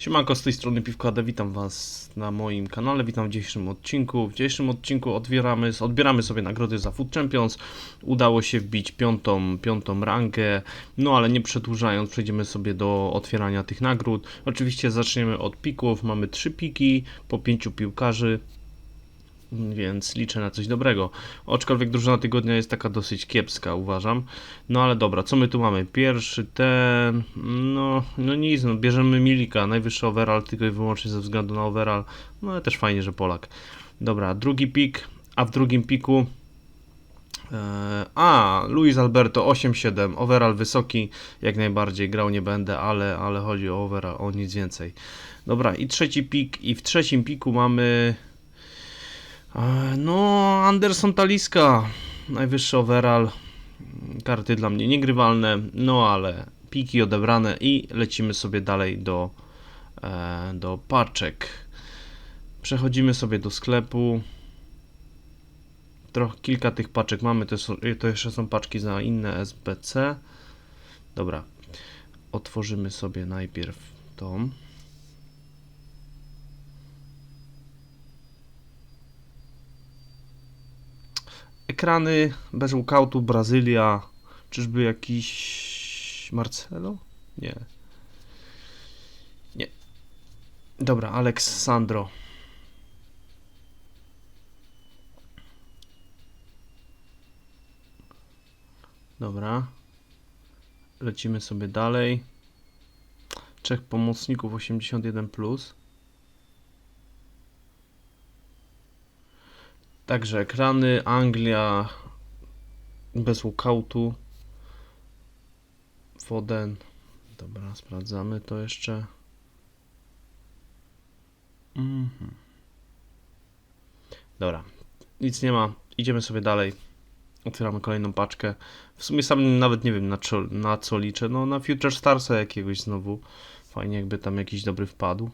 Siemanko, z tej strony Piwkada, witam Was na moim kanale, witam w dzisiejszym odcinku. W dzisiejszym odcinku odbieramy, odbieramy sobie nagrody za Food Champions. Udało się wbić piątą, piątą rangę, no ale nie przedłużając, przejdziemy sobie do otwierania tych nagród. Oczywiście zaczniemy od pików, mamy trzy piki po pięciu piłkarzy, więc liczę na coś dobrego. Aczkolwiek drużyna tygodnia jest taka dosyć kiepska, uważam. No ale dobra, co my tu mamy? Pierwszy ten, no, no nic, no, bierzemy Milika, najwyższy overall, tylko i wyłącznie ze względu na overall. No ale też fajnie, że Polak. Dobra, drugi pik, a w drugim piku e, a, Luis Alberto 8-7, overall wysoki, jak najbardziej, grał nie będę, ale, ale chodzi o overall, o nic więcej. Dobra, i trzeci pik, i w trzecim piku mamy No, Anderson Taliska, najwyższy overall, karty dla mnie niegrywalne, no ale piki odebrane i lecimy sobie dalej do, e, do paczek. Przechodzimy sobie do sklepu. Trochę, kilka tych paczek mamy, to, to jeszcze są paczki za inne SBC. Dobra, otworzymy sobie najpierw tą. Ekrany bez walkoutu, Brazylia. Czyżby jakiś Marcelo? Nie. Nie. Dobra, Alex Sandro. Dobra. Lecimy sobie dalej. Trzech pomocników 81 plus. Także ekrany, Anglia bez walkoutu. Foden. Dobra, sprawdzamy to jeszcze. Mhm. Dobra, nic nie ma. Idziemy sobie dalej. Otwieramy kolejną paczkę. W sumie sam nawet nie wiem na co, na co liczę. No na Future Starsa jakiegoś znowu. Fajnie jakby tam jakiś dobry wpadł.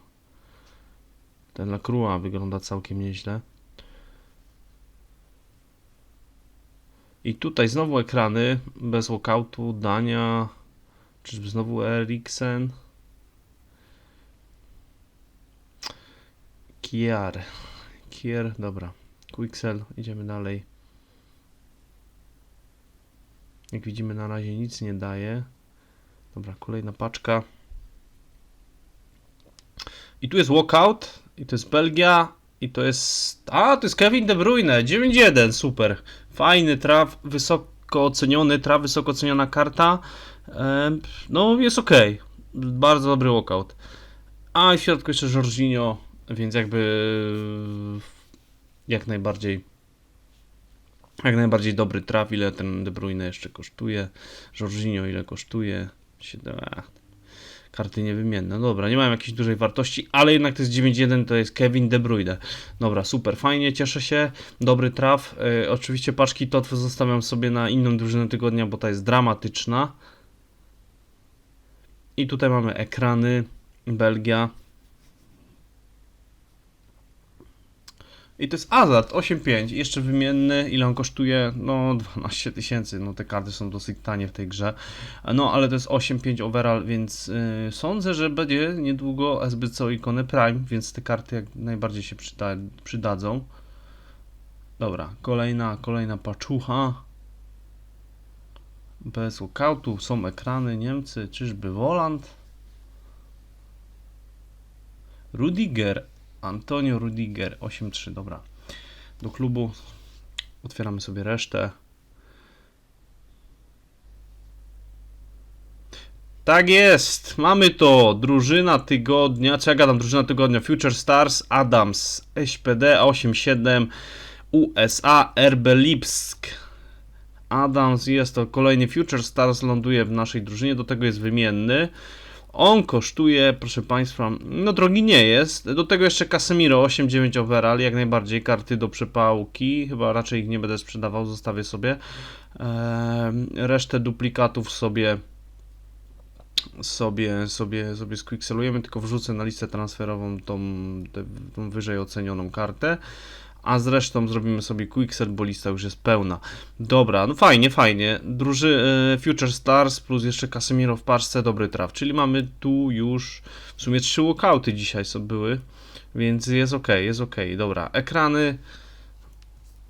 Ten Lacroix wygląda całkiem nieźle. I tutaj znowu ekrany bez walkoutu, Dania, czyżby znowu Eriksen. Kier. Kier, dobra. Quixel, idziemy dalej. Jak widzimy na razie nic nie daje. Dobra, kolejna paczka. I tu jest walkout, i to jest Belgia, i to jest... A, to jest Kevin De Bruyne, 9-1, super. Fajny traf, wysoko oceniony, traf, wysoko oceniona karta. No, jest ok. Bardzo dobry walkout. A i w środku jeszcze Jorginho, więc jakby jak najbardziej jak najbardziej dobry traf. Ile ten De Bruyne jeszcze kosztuje? Jorginho ile kosztuje? Siedem- ach, Karty niewymienne. No Dobra, nie mają jakiejś dużej wartości, ale jednak to jest 9-1, to jest Kevin De Bruyne. Dobra, super, fajnie, cieszę się. Dobry traf. E, oczywiście paczki TOTW zostawiam sobie na inną drużynę tygodnia, bo ta jest dramatyczna. I tutaj mamy ekrany. Belgia. I to jest Azad 8.5, jeszcze wymienny. Ile on kosztuje? No 12 tysięcy. No te karty są dosyć tanie w tej grze. No ale to jest 8.5 overall, więc yy, sądzę, że będzie niedługo SBC ikony Prime, więc te karty jak najbardziej się przyda przydadzą. Dobra, kolejna, kolejna paczucha. Bez walkoutu, są ekrany, Niemcy, czyżby Woland? Rudiger, Antonio Rudiger, 8-3, dobra. Do klubu otwieramy sobie resztę. Tak jest, mamy to. Drużyna tygodnia, co ja gadam, drużyna tygodnia Future Stars, Adams, SPD 87, USA, RB Lipsk. Adams jest to kolejny Future Stars, ląduje w naszej drużynie, do tego jest wymienny. On kosztuje, proszę Państwa, no drogi nie jest. Do tego jeszcze Casemiro 8-9 overall, jak najbardziej karty do przepałki. Chyba raczej ich nie będę sprzedawał, zostawię sobie. Eee, resztę duplikatów sobie sobie, sobie, sobie squixelujemy, tylko wrzucę na listę transferową tą, tą wyżej ocenioną kartę. A zresztą zrobimy sobie quickset, bo lista już jest pełna. Dobra, no fajnie, fajnie. Druży e, Future Stars plus jeszcze Casemiro w parce, dobry traf. Czyli mamy tu już w sumie trzy walkouty dzisiaj sobie były, więc jest ok, jest ok. Dobra, ekrany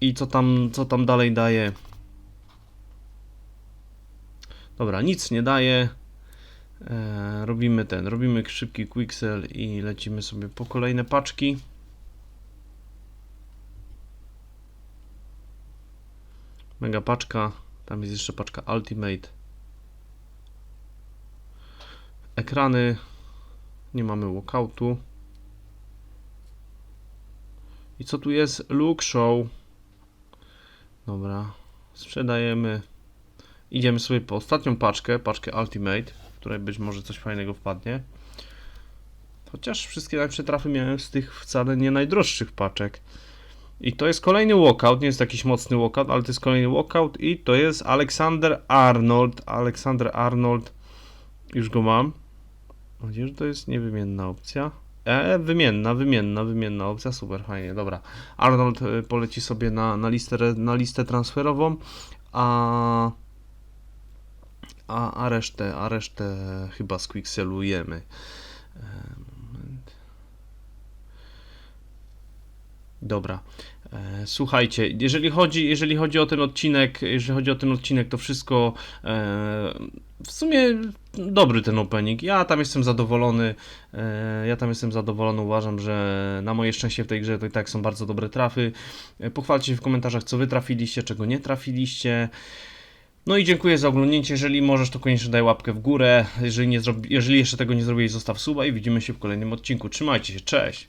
i co tam, co tam dalej daje. Dobra, nic nie daje. E, robimy ten, robimy szybki quicksell i lecimy sobie po kolejne paczki. Mega paczka, tam jest jeszcze paczka Ultimate. Ekrany, nie mamy walkoutu. I co tu jest? Look Show. Dobra, sprzedajemy. Idziemy sobie po ostatnią paczkę, paczkę Ultimate, w której być może coś fajnego wpadnie. Chociaż wszystkie najlepsze trafy miałem z tych wcale nie najdroższych paczek. I to jest kolejny walkout, nie jest jakiś mocny walkout, ale to jest kolejny walkout i to jest Alexander Arnold. Alexander Arnold, już go mam. Mam że to jest niewymienna opcja. E, wymienna, wymienna, wymienna opcja, super, fajnie, dobra. Arnold y, poleci sobie na, na, listę, na listę transferową, a, a, a resztę, a resztę chyba squickselujemy. E, moment. Dobra. E, Słuchajcie, jeżeli chodzi, jeżeli chodzi o ten odcinek, jeżeli chodzi o ten odcinek, to wszystko e, w sumie dobry ten opening. Ja tam jestem zadowolony. E, ja tam jestem zadowolony. Uważam, że na moje szczęście w tej grze to i tak są bardzo dobre trafy. Pochwalcie się w komentarzach, co wy trafiliście, czego nie trafiliście. No i dziękuję za oglądnięcie. Jeżeli możesz, to koniecznie daj łapkę w górę. Jeżeli, nie jeżeli jeszcze tego nie zrobiłeś, zostaw suba i widzimy się w kolejnym odcinku. Trzymajcie się, cześć!